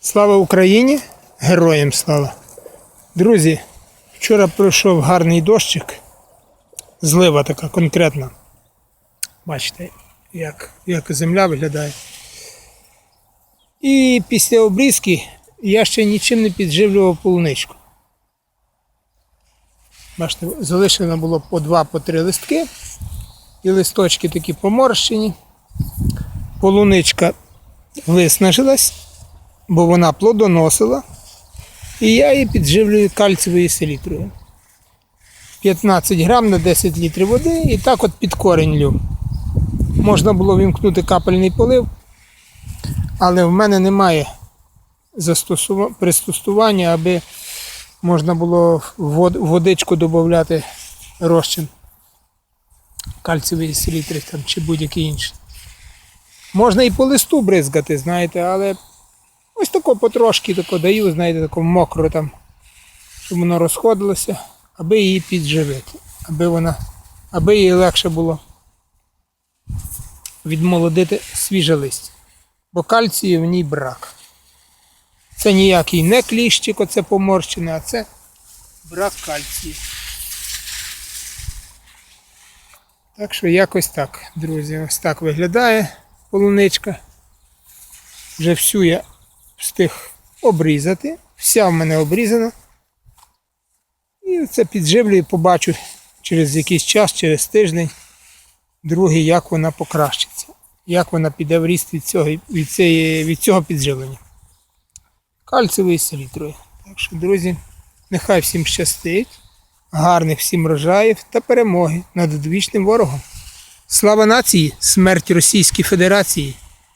Слава Україні! Героям слава! Друзі, вчора пройшов гарний дощик. Злива така конкретна. Бачите, як, як земля виглядає. І після обрізки я ще нічим не підживлював полуничку. Бачите, залишено було по два, по три листки. І листочки такі поморщені. Полуничка виснажилась бо вона плодоносила, і я її підживлюю кальцієвою селітрою. 15 грам на 10 літрів води і так от під корінь лю. Можна було вімкнути капельний полив, але в мене немає пристосування, аби можна було в водичку додати розчин кальцієвої селітри там, чи будь-який інший. Можна і по листу бризгати, знаєте, але Ось тако потрошки тако даю, знаєте, тако мокро там, щоб воно розходилося, аби її підживити, аби вона, аби їй легше було відмолодити свіже листя. Бо кальцію в ній брак. Це ніякий не кліщик, оце поморщене, а це брак кальцію. Так що якось так, друзі, ось так виглядає полуничка. Вже всю я встиг обрізати. Вся в мене обрізана. І це підживлюю, побачу через якийсь час, через тиждень, другий, як вона покращиться, як вона піде в ріст від цього, від цієї, від цього підживлення. Кальцевою селітрою. Так що, друзі, нехай всім щастить, гарних всім врожаїв та перемоги над одвічним ворогом. Слава нації, смерть Російській Федерації!